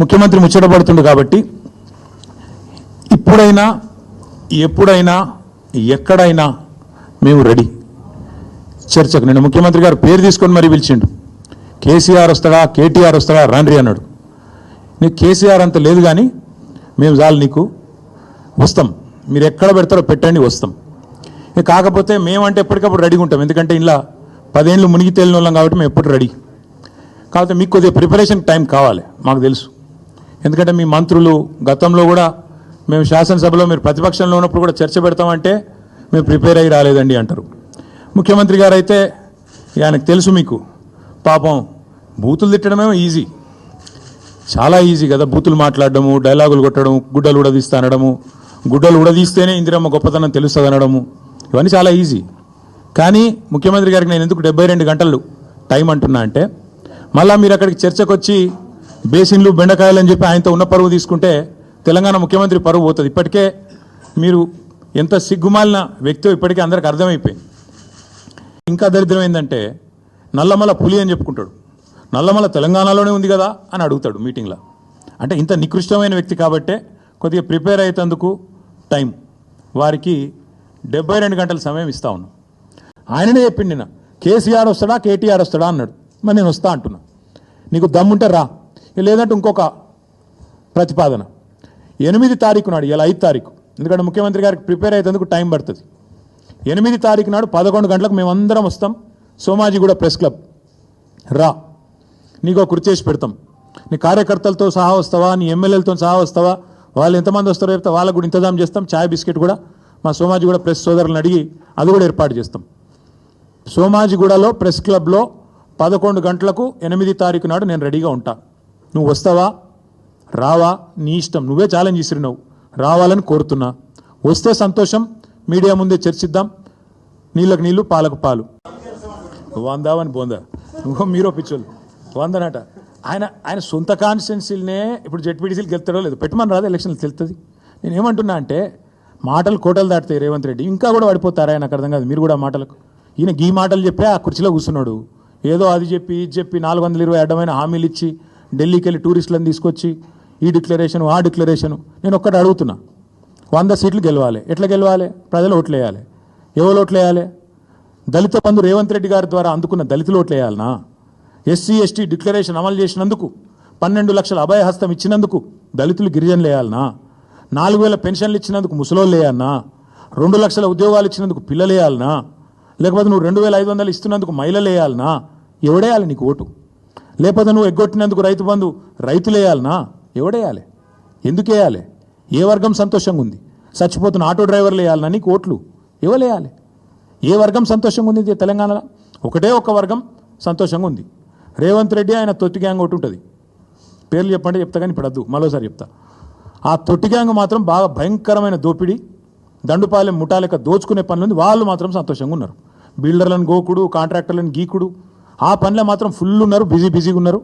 ముఖ్యమంత్రి ముచ్చటపడుతుండు కాబట్టి ఇప్పుడైనా ఎప్పుడైనా ఎక్కడైనా మేము రెడీ. చర్చకు నేను ముఖ్యమంత్రి గారు పేరు తీసుకొని మరీ పిలిచిండు. కేసీఆర్ వస్తాడా కేటీఆర్ వస్తాడా రాండ్రి అన్నాడు. నీకు కేసీఆర్ అంత లేదు కానీ మేము చాలు నీకు వస్తాం. మీరు ఎక్కడ పెడతారో పెట్టండి వస్తాం. కాకపోతే మేమంటే ఎప్పటికప్పుడు రెడీగా ఉంటాం. ఎందుకంటే ఇలా పదేళ్ళు మునిగి తేలిన వాళ్ళం కాబట్టి మేము ఎప్పుడు రెడీ. కాకపోతే మీకు కొద్దిగా ప్రిపరేషన్ టైం కావాలి మాకు తెలుసు. ఎందుకంటే మీ మంత్రులు గతంలో కూడా మేము శాసనసభలో మీరు ప్రతిపక్షంలో ఉన్నప్పుడు కూడా చర్చ పెడతామంటే మేము ప్రిపేర్ అయ్యి రాలేదండి అంటారు. ముఖ్యమంత్రి గారు అయితే ఆయనకు తెలుసు మీకు పాపం బూతులు తిట్టడమే ఈజీ. చాలా ఈజీ కదా బూతులు మాట్లాడడము డైలాగులు కొట్టడం గుడ్డలు ఉడదీస్తా అనడము గుడ్డలు ఉడదీస్తేనే ఇందిరమ్మ గొప్పతనం తెలుస్తుంది అనడము ఇవన్నీ చాలా ఈజీ. కానీ ముఖ్యమంత్రి గారికి నేను ఎందుకు డెబ్బై రెండు గంటలు టైం అంటున్నా అంటే మళ్ళీ మీరు అక్కడికి చర్చకు వచ్చి బేసిన్లు బెండకాయలు అని చెప్పి ఆయనతో ఉన్న పరువు తీసుకుంటే తెలంగాణ ముఖ్యమంత్రి పరువు పోతుంది. ఇప్పటికే మీరు ఎంత సిగ్గుమాలిన వ్యక్తో ఇప్పటికే అందరికి అర్థమైపోయింది. ఇంకా దరిద్రం ఏంటంటే నల్లమల పులి అని చెప్పుకుంటాడు. నల్లమల తెలంగాణలోనే ఉంది కదా అని అడుగుతాడు మీటింగ్లో. అంటే ఇంత నికృష్టమైన వ్యక్తి కాబట్టే కొద్దిగా ప్రిపేర్ అయ్యేందుకు టైం. వారికి డెబ్బై రెండు గంటల సమయం ఇస్తా ఉన్నాం. ఆయననే చెప్పిండి నిన్న కేసీఆర్ వస్తాడా కేటీఆర్ వస్తాడా అన్నాడు. మరి నేను వస్తా అంటున్నా. నీకు దమ్ముంటే రా. లేదంటే ఇంకొక ప్రతిపాదన. ఎనిమిది తారీఖు నాడు ఇలా ఐదు తారీఖు. ఎందుకంటే ముఖ్యమంత్రి గారికి ప్రిపేర్ అయ్యేందుకు టైం పడుతుంది. ఎనిమిది తారీఖు నాడు పదకొండు గంటలకు మేమందరం వస్తాం. Somajiguda press club. రా. నీకు ఒక చేసి పెడతాం. నీ కార్యకర్తలతో సహా వస్తావా? నీ ఎమ్మెల్యేలతో సహా వస్తావా? వాళ్ళు ఎంతమంది వస్తారో చెప్తే వాళ్ళకు కూడా ఇంతజాం చేస్తాం. చాయ్ బిస్కెట్ కూడా మా సోమాజిగూడ ప్రెస్ సోదరులను అడిగి అది కూడా ఏర్పాటు చేస్తాం. సోమాజిగూడలో ప్రెస్ క్లబ్లో పదకొండు గంటలకు ఎనిమిది తారీఖు నాడు నేను రెడీగా ఉంటా. నువ్వు వస్తావా? రావా? నీ ఇష్టం. నువ్వే ఛాలెంజ్ ఇసిరినావు రావాలని కోరుతున్నా. వస్తే సంతోషం. మీడియా ముందే చర్చిద్దాం. నీళ్ళకు నీళ్ళు పాలకు పాలు. వందావని బోందా? నువ్వు మీరో పిచ్చోళ్ళు. వందనట. ఆయన ఆయన సొంత కాన్స్టిట్యున్సీలనే ఇప్పుడు జెడ్పీటీసీలు గెలుతాడో లేదు పెట్టమని రాదు ఎలక్షన్లు తెలుస్తుంది నేను ఏమంటున్నా అంటే మాటలు కోటలు దాటుతాయి రేవంత్ రెడ్డి ఇంకా కూడా పడిపోతారా? నాకు అర్థం కాదు. మీరు కూడా మాటలకు. ఈయన గీ మాటలు చెప్పి ఆ కుర్చీలో కూర్చున్నాడు. ఏదో అది చెప్పి ఇది చెప్పి నాలుగు వందల ఇరవై అడ్డమైన హామీలు ఇచ్చి ఢిల్లీకి వెళ్ళి టూరిస్టులను తీసుకొచ్చి ఈ డిక్లరేషన్ ఆ డిక్లరేషన్ నేను ఒక్కటి అడుగుతున్నా. వంద సీట్లు గెలవాలి. ఎట్లా గెలవాలి? ప్రజలు ఓట్లు వేయాలి ఎవరు ఓట్లు వేయాలి దళిత బంధు రేవంత్ రెడ్డి గారి ద్వారా అందుకున్న దళితులు ఓట్లు వేయాలనా ఎస్సీ ఎస్టీ డిక్లరేషన్ అమలు చేసినందుకు పన్నెండు లక్షల అభయహస్తం ఇచ్చినందుకు దళితులు గిరిజనులు వేయాలనా నాలుగు వేల పెన్షన్లు ఇచ్చినందుకు ముసలోళ్ళు వేయాలనా రెండు లక్షల ఉద్యోగాలు ఇచ్చినందుకు పిల్లలు వేయాలనా లేకపోతే నువ్వు రెండు వేల ఐదు వందలు ఇస్తున్నందుకు మహిళలు వేయాలనా ఎవడేయాలి నీకు ఓటు? లేకపోతే నువ్వు ఎగ్గొట్టినందుకు రైతు బంధు రైతులు వేయాలనా? ఎవడేయాలి ఎందుకు వేయాలి? ఏ వర్గం సంతోషంగా ఉంది? చచ్చిపోతున్న ఆటో డ్రైవర్లు వేయాలన్నా నీకు ఓట్లు? ఇవ్వలేయాలి ఏ వర్గం సంతోషంగా ఉంది ఇది తెలంగాణలో? ఒకటే ఒక వర్గం సంతోషంగా ఉంది. రేవంత్ రెడ్డి ఆయన తొట్టి గ్యాంగ్ ఒకటి ఉంటుంది. పేర్లు చెప్పండి చెప్తా కానీ ఇప్పుడు వద్దు మరోసారి చెప్తా. ఆ తొట్టి గ్యాంగ్ మాత్రం బాగా భయంకరమైన దోపిడీ దండుపాలెం ముఠాలెక్క దోచుకునే పనులు ఉంది. వాళ్ళు మాత్రం సంతోషంగా ఉన్నారు. బిల్డర్లను గోకుడు కాంట్రాక్టర్లను గీకుడు ఆ పనిలో మాత్రం ఫుల్ ఉన్నారు బిజీ బిజీగా ఉన్నారు.